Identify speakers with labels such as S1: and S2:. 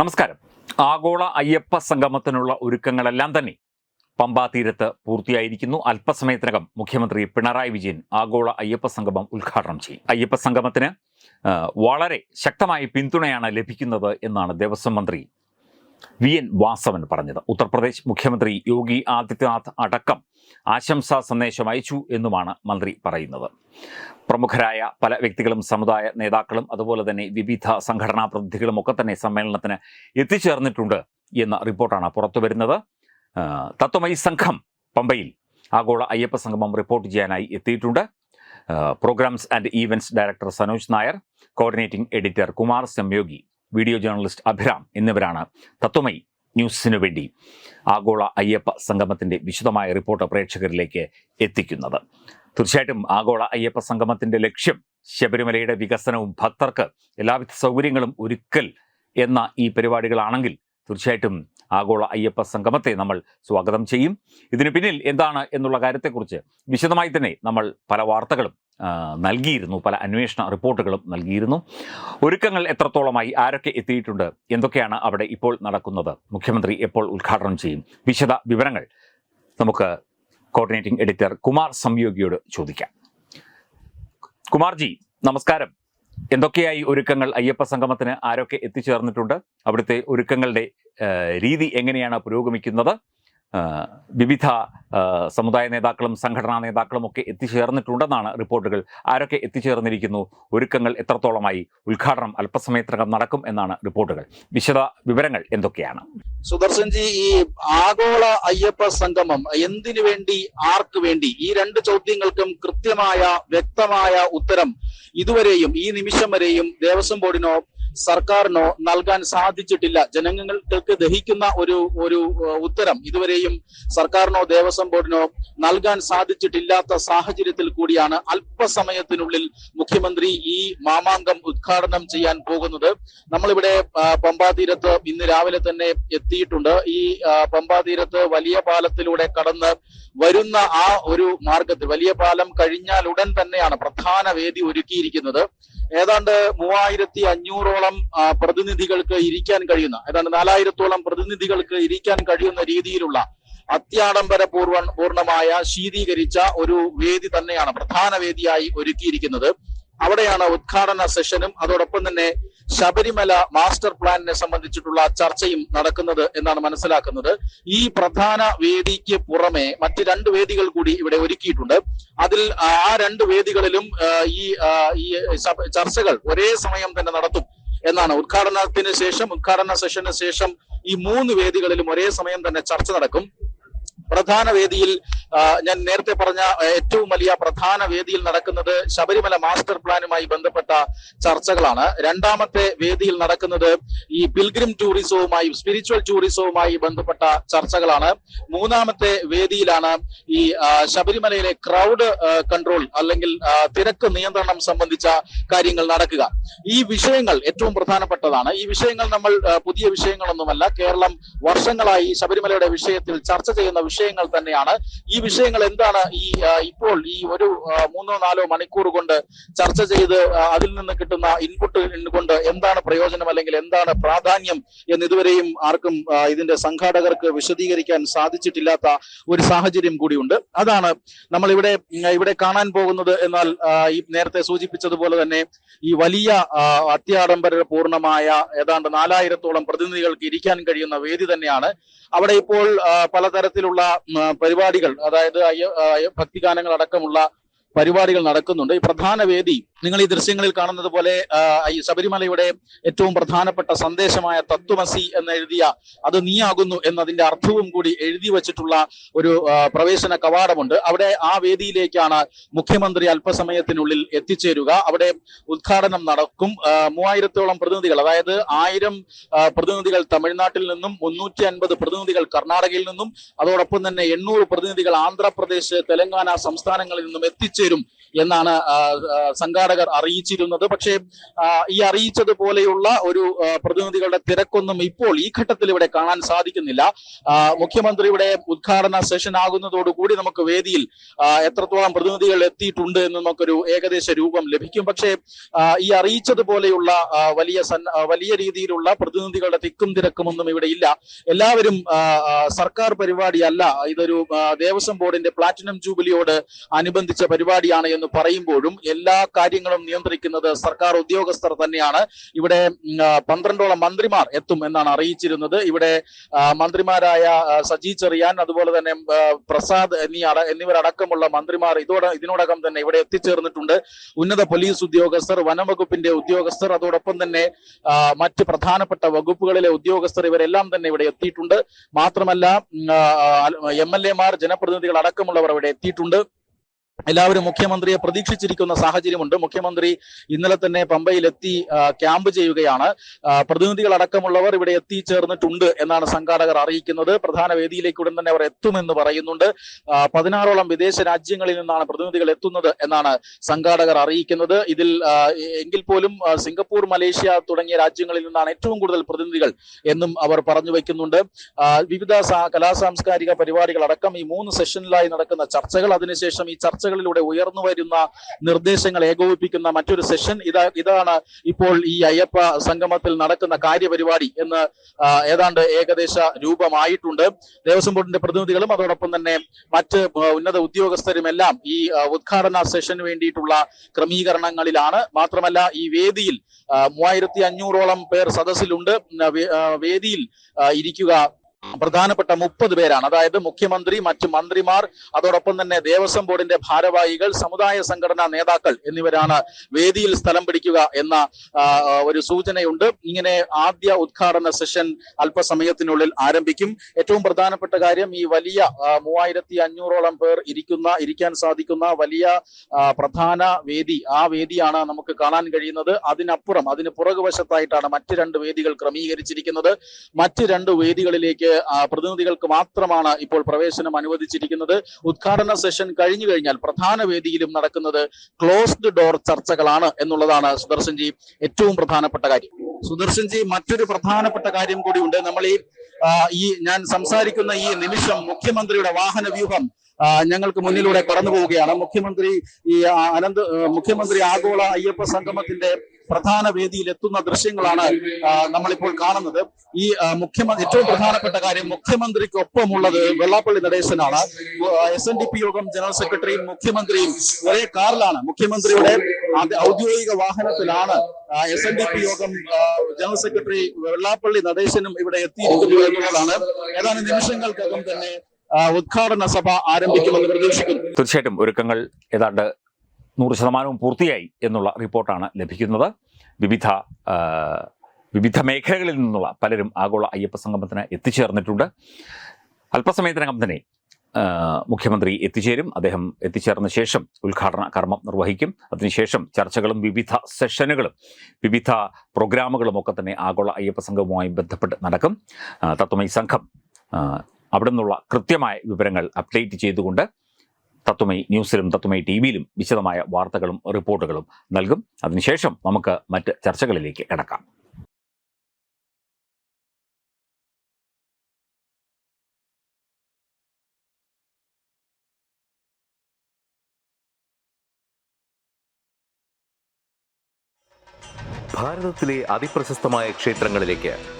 S1: നമസ്കാരം. ആഗോള അയ്യപ്പ സംഗമത്തിനുള്ള ഒരുക്കങ്ങളെല്ലാം തന്നെ പമ്പാ തീരത്ത് പൂർത്തിയായിരിക്കുന്നു. അല്പസമയത്തിനകം മുഖ്യമന്ത്രി പിണറായി വിജയൻ ആഗോള അയ്യപ്പ സംഗമം ഉദ്ഘാടനം ചെയ്യും. അയ്യപ്പ സംഗമത്തിന് വളരെ ശക്തമായ പിന്തുണയാണ് ലഭിക്കുന്നത് എന്നാണ് ദേവസ്വം മന്ത്രി വി എൻ വാസവൻ പറഞ്ഞത്. ഉത്തർപ്രദേശ് മുഖ്യമന്ത്രി യോഗി ആദിത്യനാഥ് അടക്കം ആശംസാ സന്ദേശം അയച്ചു എന്നുമാണ് മന്ത്രി പറയുന്നത്. പ്രമുഖരായ പല വ്യക്തികളും സമുദായ നേതാക്കളും അതുപോലെ തന്നെ വിവിധ സംഘടനാ പ്രതിനിധികളും ഒക്കെ തന്നെ സമ്മേളനത്തിന് എത്തിച്ചേർന്നിട്ടുണ്ട് എന്ന റിപ്പോർട്ടാണ് പുറത്തു വരുന്നത്. ആ, തത്വമയി സംഘം പമ്പയിൽ ആഗോള അയ്യപ്പ സംഗമം റിപ്പോർട്ട് ചെയ്യാനായി എത്തിയിട്ടുണ്ട്. Programmes and events director Sanoj Nair coordinating editor Kumar Samyogi video journalist Abhiram എന്നിവരാണ് തത്വമൈ ന്യൂസിനു വേണ്ടി ആഗോള അയ്യപ്പ സംഗമത്തിന്റെ വിശദമായ റിപ്പോർട്ട് പ്രേക്ഷകരിലേക്ക് എത്തിക്കുന്നത്. തീർച്ചയായിട്ടും ആഗോള അയ്യപ്പ സംഗമത്തിന്റെ ലക്ഷ്യം ശബരിമലയുടെ വികസനവും ഭക്തർക്ക് എല്ലാവിധ സൗകര്യങ്ങളും ഒരുക്കൽ എന്ന ഈ പരിപാടികളാണെങ്കിൽ തീർച്ചയായിട്ടും ആഗോള അയ്യപ്പ സംഗമത്തെ നമ്മൾ സ്വാഗതം ചെയ്യും. ഇതിനു പിന്നിൽ എന്താണ് എന്നുള്ള കാര്യത്തെക്കുറിച്ച് വിശദമായി തന്നെ നമ്മൾ പല വാർത്തകളും നൽകിയിരുന്നു. പല അന്വേഷണ റിപ്പോർട്ടുകളും നൽകിയിരുന്നു. ഒരുക്കങ്ങൾ എത്രത്തോളമായി ആരൊക്കെ എത്തിയിട്ടുണ്ട് എന്തൊക്കെയാണ് അവിടെ ഇപ്പോൾ നടക്കുന്നത്? മുഖ്യമന്ത്രി എപ്പോൾ ഉദ്ഘാടനം ചെയ്യും? വിശദ വിവരങ്ങൾ നമുക്ക് കോർഡിനേറ്റിംഗ് എഡിറ്റർ കുമാർ സംയോഗിയോട് ചോദിക്കാം. കുമാർജി നമസ്കാരം. എന്തൊക്കെയായി ഒരുക്കങ്ങൾ? അയ്യപ്പ സംഗമത്തിന് ആരൊക്കെ എത്തിച്ചേർന്നിട്ടുണ്ട്? അവിടുത്തെ ഒരുക്കങ്ങളുടെ രീതി എങ്ങനെയാണ് പുരോഗമിക്കുന്നത്? വിവിധ സമുദായ നേതാക്കളും സംഘടനാ നേതാക്കളും ഒക്കെ എത്തിച്ചേർന്നിട്ടുണ്ടെന്നാണ് റിപ്പോർട്ടുകൾ. ആരൊക്കെ എത്തിച്ചേർന്നിരിക്കുന്നു? ഒരുക്കങ്ങൾ എത്രത്തോളമായി? ഉദ്ഘാടനം അല്പസമയത്തിനകം നടക്കും എന്നാണ് റിപ്പോർട്ടുകൾ. വിശദ വിവരങ്ങൾ എന്തൊക്കെയാണ്?
S2: സുദർശൻജി ഈ ആഗോള അയ്യപ്പ സംഗമം എന്തിനു വേണ്ടി ആർക്ക് വേണ്ടി? ഈ രണ്ട് ചോദ്യങ്ങൾക്കും കൃത്യമായ വ്യക്തമായ ഉത്തരം ഇതുവരെയും ഈ നിമിഷം വരെയും ദേവസ്വം ബോർഡിനോ സർക്കാരിനോ നൽകാൻ സാധിച്ചിട്ടില്ല. ജനങ്ങൾക്ക് ദഹിക്കുന്ന ഒരു ഒരു ഉത്തരം ഇതുവരെയും സർക്കാരിനോ ദേവസ്വം ബോർഡിനോ നൽകാൻ സാധിച്ചിട്ടില്ലാത്ത സാഹചര്യത്തിൽ കൂടിയാണ് അല്പസമയത്തിനുള്ളിൽ മുഖ്യമന്ത്രി ഈ മാമാങ്കം ഉദ്ഘാടനം ചെയ്യാൻ പോകുന്നത്. നമ്മളിവിടെ പമ്പാതീരത്ത് പമ്പാ തീരത്ത് ഇന്ന് രാവിലെ തന്നെ എത്തിയിട്ടുണ്ട്. ഈ പമ്പാതീരത്ത് പമ്പാ തീരത്ത് വലിയ പാലത്തിലൂടെ കടന്ന് വരുന്ന ആ ഒരു മാർഗത്തിൽ വലിയ പാലം കഴിഞ്ഞാൽ ഉടൻ തന്നെയാണ് പ്രധാന വേദി ഒരുക്കിയിരിക്കുന്നത്. ഏതാണ്ട് മൂവായിരത്തി അഞ്ഞൂറോളം പ്രതിനിധികൾക്ക് ഇരിക്കാൻ കഴിയുന്ന ഏതാണ്ട് നാലായിരത്തോളം പ്രതിനിധികൾക്ക് ഇരിക്കാൻ കഴിയുന്ന രീതിയിലുള്ള അത്യാഡംബര പൂർണമായ ശീതീകരിച്ച ഒരു വേദി തന്നെയാണ് പ്രധാന വേദിയായി ഒരുക്കിയിരിക്കുന്നത്. അവിടെയാണ് ഉദ്ഘാടന സെഷനും. അതോടൊപ്പം തന്നെ ശബരിമല മാസ്റ്റർ പ്ലാനിനെ സംബന്ധിച്ചിട്ടുള്ള ചർച്ചയും നടക്കുന്നത് എന്നാണ് മനസ്സിലാക്കുന്നത്. ഈ പ്രധാന വേദിക്ക് പുറമെ മറ്റ് രണ്ട് വേദികൾ കൂടി ഇവിടെ ഒരുക്കിയിട്ടുണ്ട്. അതിൽ ആ രണ്ട് വേദികളിലും ഈ ഈ ചർച്ചകൾ ഒരേ സമയം തന്നെ നടത്തും എന്നാണ് ഉദ്ഘാടനത്തിന് ശേഷം ഉദ്ഘാടന സെഷന് ശേഷം ഈ മൂന്ന് വേദികളിലും ഒരേ സമയം തന്നെ ചർച്ച നടക്കും. പ്രധാന വേദിയിൽ ഞാൻ നേരത്തെ പറഞ്ഞ ഏറ്റവും വലിയ പ്രധാന വേദിയിൽ നടക്കുന്നത് ശബരിമല മാസ്റ്റർ പ്ലാനുമായി ബന്ധപ്പെട്ട ചർച്ചകളാണ്. രണ്ടാമത്തെ വേദിയിൽ നടക്കുന്നത് ഈ പിൽഗ്രിം ടൂറിസവുമായി സ്പിരിച്വൽ ടൂറിസവുമായി ബന്ധപ്പെട്ട ചർച്ചകളാണ്. മൂന്നാമത്തെ വേദിയിലാണ് ഈ ശബരിമലയിലെ ക്രൗഡ് കൺട്രോൾ അല്ലെങ്കിൽ തിരക്ക് നിയന്ത്രണം സംബന്ധിച്ച കാര്യങ്ങൾ നടക്കുക. ഈ വിഷയങ്ങൾ ഏറ്റവും പ്രധാനപ്പെട്ടതാണ്. ഈ വിഷയങ്ങൾ നമ്മൾ പുതിയ വിഷയങ്ങളൊന്നുമല്ല കേരളം വർഷങ്ങളായി ശബരിമലയുടെ വിഷയത്തിൽ ചർച്ച ചെയ്യുന്ന വിഷയങ്ങൾ തന്നെയാണ്. ഈ വിഷയങ്ങൾ എന്താണ് ഈ ഇപ്പോൾ ഈ ഒരു മൂന്നോ നാലോ മണിക്കൂർ കൊണ്ട് ചർച്ച ചെയ്ത് അതിൽ നിന്ന് കിട്ടുന്ന ഇൻപുട്ട് കൊണ്ട് എന്താണ് പ്രയോജനം അല്ലെങ്കിൽ എന്താണ് പ്രാധാന്യം എന്ന് ഇതുവരെയും ആർക്കും ഇതിന്റെ സംഘാടകർക്ക് വിശദീകരിക്കാൻ സാധിച്ചിട്ടില്ലാത്ത ഒരു സാഹചര്യം കൂടിയുണ്ട്. അതാണ് നമ്മൾ ഇവിടെ ഇവിടെ കാണാൻ പോകുന്നത്. എന്നാൽ ഈ നേരത്തെ സൂചിപ്പിച്ചതുപോലെ തന്നെ ഈ വലിയ ആ, അത്യാഡംബര പൂർണമായ ഏതാണ്ട് നാലായിരത്തോളം പ്രതിനിധികൾക്ക് ഇരിക്കാൻ കഴിയുന്ന വേദി തന്നെയാണ്. അവിടെ ഇപ്പോൾ പലതരത്തിലുള്ള പരിപാടികൾ അതായത് ഭക്തിഗാനങ്ങൾ അടക്കമുള്ള പരിപാടികൾ നടക്കുന്നുണ്ട്. ഈ പ്രധാന വേദി നിങ്ങൾ ഈ ദൃശ്യങ്ങളിൽ കാണുന്നത് പോലെ ഈ ശബരിമലയുടെ ഏറ്റവും പ്രധാനപ്പെട്ട സന്ദേശമായ തത്വമസി എന്ന് എഴുതിയ അത് നീയാകുന്നു എന്നതിന്റെ അർത്ഥവും കൂടി എഴുതി വച്ചിട്ടുള്ള ഒരു പ്രവേശന കവാടമുണ്ട്. അവിടെ ആ വേദിയിലേക്കാണ് മുഖ്യമന്ത്രി അല്പസമയത്തിനുള്ളിൽ എത്തിച്ചേരുക. അവിടെ ഉദ്ഘാടനം നടക്കും. മൂവായിരത്തോളം പ്രതിനിധികൾ അതായത് ആയിരം പ്രതിനിധികൾ തമിഴ്നാട്ടിൽ നിന്നും മുന്നൂറ്റി അൻപത് പ്രതിനിധികൾ കർണാടകയിൽ നിന്നും അതോടൊപ്പം തന്നെ എണ്ണൂറ് പ്രതിനിധികൾ ആന്ധ്രാപ്രദേശ് തെലങ്കാന സംസ്ഥാനങ്ങളിൽ നിന്നും എത്തിച്ചേരും. എന്നാണ് സംഘാടകർ അറിയിച്ചിരുന്നത്. പക്ഷേ ഈ ഈ അറിയിച്ചതുപോലെയുള്ള ഒരു പ്രതിനിധികളുടെ തിരക്കൊന്നും ഇപ്പോൾ ഈ ഘട്ടത്തിൽ ഇവിടെ കാണാൻ സാധിക്കുന്നില്ല. മുഖ്യമന്ത്രിയുടെ ഉദ്ഘാടന സെഷൻ ആകുന്നതോടുകൂടി നമുക്ക് വേദിയിൽ എത്രത്തോളം പ്രതിനിധികൾ എത്തിയിട്ടുണ്ട് എന്ന് നമുക്കൊരു ഏകദേശ രൂപം ലഭിക്കും. പക്ഷേ ഈ അറിയിച്ചതുപോലെയുള്ള പോലെയുള്ള വലിയ വലിയ രീതിയിലുള്ള പ്രതിനിധികളുടെ തിക്കും തിരക്കും ഒന്നും ഇവിടെ ഇല്ല. എല്ലാവരും സർക്കാർ പരിപാടിയല്ല ഇതൊരു ദേവസ്വം ബോർഡിന്റെ പ്ലാറ്റിനം ജൂബിലിയോട് അനുബന്ധിച്ച പരിപാടിയാണ് എന്ന് പറയുമ്പോഴും എല്ലാ കാര്യങ്ങളും നിയന്ത്രിക്കുന്നത് സർക്കാർ ഉദ്യോഗസ്ഥർ തന്നെയാണ്. ഇവിടെ പന്ത്രണ്ടോളം മന്ത്രിമാർ എത്തും എന്നാണ് അറിയിച്ചിരുന്നത്. ഇവിടെ മന്ത്രിമാരായ സജി ചെറിയാൻ അതുപോലെ തന്നെ പ്രസാദ് എന്നീ എന്നിവരടക്കമുള്ള മന്ത്രിമാർ ഇതോടെ ഇതിനോടകം തന്നെ ഇവിടെ എത്തിച്ചേർന്നിട്ടുണ്ട്. ഉന്നത പോലീസ് ഉദ്യോഗസ്ഥർ വനംവകുപ്പിന്റെ ഉദ്യോഗസ്ഥർ അതോടൊപ്പം തന്നെ മറ്റ് പ്രധാനപ്പെട്ട വകുപ്പുകളിലെ ഉദ്യോഗസ്ഥർ ഇവരെല്ലാം തന്നെ ഇവിടെ എത്തിയിട്ടുണ്ട്. മാത്രമല്ല എം എൽ എമാർ ജനപ്രതിനിധികൾ അടക്കമുള്ളവർ ഇവിടെ എത്തിയിട്ടുണ്ട്. എല്ലാവരും മുഖ്യമന്ത്രിയെ പ്രതീക്ഷിച്ചിരിക്കുന്ന സാഹചര്യമുണ്ട്. മുഖ്യമന്ത്രി ഇന്നലെ തന്നെ പമ്പയിലെത്തി ക്യാമ്പ് ചെയ്യുകയാണ്. പ്രതിനിധികൾ അടക്കമുള്ളവർ ഇവിടെ എത്തിച്ചേർന്നിട്ടുണ്ട് എന്നാണ് സംഘാടകർ അറിയിക്കുന്നത്. പ്രധാന വേദിയിലേക്ക് ഉടൻ തന്നെ അവർ എത്തുമെന്ന് പറയുന്നുണ്ട്. പതിനാറോളം വിദേശ രാജ്യങ്ങളിൽ നിന്നാണ് പ്രതിനിധികൾ എത്തുന്നത് എന്നാണ് സംഘാടകർ അറിയിക്കുന്നത്. ഇതിൽ എങ്കിൽ പോലും സിംഗപ്പൂർ മലേഷ്യ തുടങ്ങിയ രാജ്യങ്ങളിൽ നിന്നാണ് ഏറ്റവും കൂടുതൽ പ്രതിനിധികൾ എന്നും അവർ പറഞ്ഞു വയ്ക്കുന്നുണ്ട്. വിവിധ കലാ സാംസ്കാരിക പരിപാടികൾ അടക്കം ഈ മൂന്ന് സെഷനിലായി നടക്കുന്ന ചർച്ചകൾ. അതിനുശേഷം ഈ ചർച്ചകളിലൂടെ ഉയർന്നു വരുന്ന നിർദ്ദേശങ്ങൾ ഏകോപിപ്പിക്കുന്ന മറ്റൊരു സെഷൻ ഇതാ ഇതാണ് ഇപ്പോൾ ഈ അയ്യപ്പ സംഗമത്തിൽ നടക്കുന്ന കാര്യപരിപാടി എന്ന് ഏതാണ്ട് ഏകദേശ രൂപമായിട്ടുണ്ട്. ദേവസ്വം ബോർഡിന്റെ പ്രതിനിധികളും അതോടൊപ്പം തന്നെ മറ്റ് ഉന്നത ഉദ്യോഗസ്ഥരും എല്ലാം ഈ ഉദ്ഘാടന സെഷന് വേണ്ടിയിട്ടുള്ള ക്രമീകരണങ്ങളിലാണ്. മാത്രമല്ല ഈ വേദിയിൽ മൂവായിരത്തി അഞ്ഞൂറോളം പേർ സദസ്സിലുണ്ട്. വേദിയിൽ ഇരിക്കുക പ്രധാനപ്പെട്ട മുപ്പത് പേരാണ്. അതായത് മുഖ്യമന്ത്രി മറ്റ് മന്ത്രിമാർ അതോടൊപ്പം തന്നെ ദേവസ്വം ബോർഡിന്റെ ഭാരവാഹികൾ സമുദായ സംഘടനാ നേതാക്കൾ എന്നിവരാണ് വേദിയിൽ സ്ഥലം പിടിക്കുക എന്ന ഒരു സൂചനയുണ്ട്. ഇങ്ങനെ ആദ്യ ഉദ്ഘാടന സെഷൻ അല്പസമയത്തിനുള്ളിൽ ആരംഭിക്കും. ഏറ്റവും പ്രധാനപ്പെട്ട കാര്യം ഈ വലിയ മൂവായിരത്തി അഞ്ഞൂറോളം പേർ ഇരിക്കുന്ന ഇരിക്കാൻ സാധിക്കുന്ന വലിയ പ്രധാന വേദി. ആ വേദിയാണ് നമുക്ക് കാണാൻ കഴിയുന്നത്. അതിനപ്പുറം അതിന് പുറകുവശത്തായിട്ടാണ് മറ്റ് രണ്ട് വേദികൾ ക്രമീകരിച്ചിരിക്കുന്നത്. മറ്റ് രണ്ട് വേദികളിലേക്ക് പ്രതിനിധികൾക്ക് മാത്രമാണ് ഇപ്പോൾ പ്രവേശനം അനുവദിച്ചിരിക്കുന്നത്. ഉദ്ഘാടന സെഷൻ കഴിഞ്ഞു കഴിഞ്ഞാൽ പ്രധാന വേദിയിലും നടക്കുന്നത് ക്ലോസ്ഡ് ഡോർ ചർച്ചകളാണ് എന്നുള്ളതാണ് സുദർശൻജി ഏറ്റവും പ്രധാനപ്പെട്ട കാര്യം. സുദർശൻജി മറ്റൊരു പ്രധാനപ്പെട്ട കാര്യം കൂടിയുണ്ട് നമ്മൾ ഈ ഈ ഞാൻ സംസാരിക്കുന്ന ഈ നിമിഷം മുഖ്യമന്ത്രിയുടെ വാഹന വ്യൂഹം ഞങ്ങൾക്ക് മുന്നിലൂടെ കടന്നു പോവുകയാണ്. മുഖ്യമന്ത്രി ഈ അനന്ത് മുഖ്യമന്ത്രി ആഗോള അയ്യപ്പ സംഗമത്തിന്റെ പ്രധാന വേദിയിൽ എത്തുന്ന ദൃശ്യങ്ങളാണ് നമ്മളിപ്പോൾ കാണുന്നത്. ഈ മുഖ്യമന്ത്രി ഏറ്റവും പ്രധാനപ്പെട്ട കാര്യം മുഖ്യമന്ത്രിക്കൊപ്പമുള്ളത് വെള്ളാപ്പള്ളി നടേശനാണ്. എസ് എൻ ഡി പി യോഗം ജനറൽ സെക്രട്ടറിയും മുഖ്യമന്ത്രിയും ഒരേ കാറിലാണ്. മുഖ്യമന്ത്രിയുടെ ഔദ്യോഗിക വാഹനത്തിലാണ് എസ് എൻ ഡി പി യോഗം ജനറൽ സെക്രട്ടറി വെള്ളാപ്പള്ളി നടേശനും ഇവിടെ എത്തിയിരിക്കുന്നു എന്നുള്ളതാണ്. ഏതാനും നിമിഷങ്ങൾക്കകം തന്നെ ഉദ്ഘാടന സഭ ആരംഭിക്കുമെന്ന് പ്രതീക്ഷിക്കുന്നു.
S1: തീർച്ചയായിട്ടും ഒരുക്കങ്ങൾ ഏതാണ്ട് നൂറ് ശതമാനവും പൂർത്തിയായി എന്നുള്ള റിപ്പോർട്ടാണ് ലഭിക്കുന്നത്. വിവിധ വിവിധ മേഖലകളിൽ നിന്നുള്ള പലരും ആഗോള അയ്യപ്പ സംഗമത്തിന് എത്തിച്ചേർന്നിട്ടുണ്ട്. അല്പസമയത്തിനകം തന്നെ മുഖ്യമന്ത്രി എത്തിച്ചേരും. അദ്ദേഹം എത്തിച്ചേർന്ന ശേഷം ഉദ്ഘാടന കർമ്മം നിർവഹിക്കും. അതിനുശേഷം ചർച്ചകളും വിവിധ സെഷനുകളും വിവിധ പ്രോഗ്രാമുകളും ഒക്കെ തന്നെ ആഗോള അയ്യപ്പ സംഘവുമായി ബന്ധപ്പെട്ട് നടക്കും. തത്വമൈ സംഘം അവിടെ നിന്നുള്ള കൃത്യമായ വിവരങ്ങൾ അപ്ഡേറ്റ് ചെയ്തുകൊണ്ട് തത്വമൈ ന്യൂസിലും തത്വമൈ ടി വിയിലും വിശദമായ വാർത്തകളും റിപ്പോർട്ടുകളും നൽകും. അതിനുശേഷം നമുക്ക് മറ്റ് ചർച്ചകളിലേക്ക് കിടക്കാം.
S3: ഭാരതത്തിലെ അതിപ്രശസ്തമായ ക്ഷേത്രങ്ങളിലേക്ക്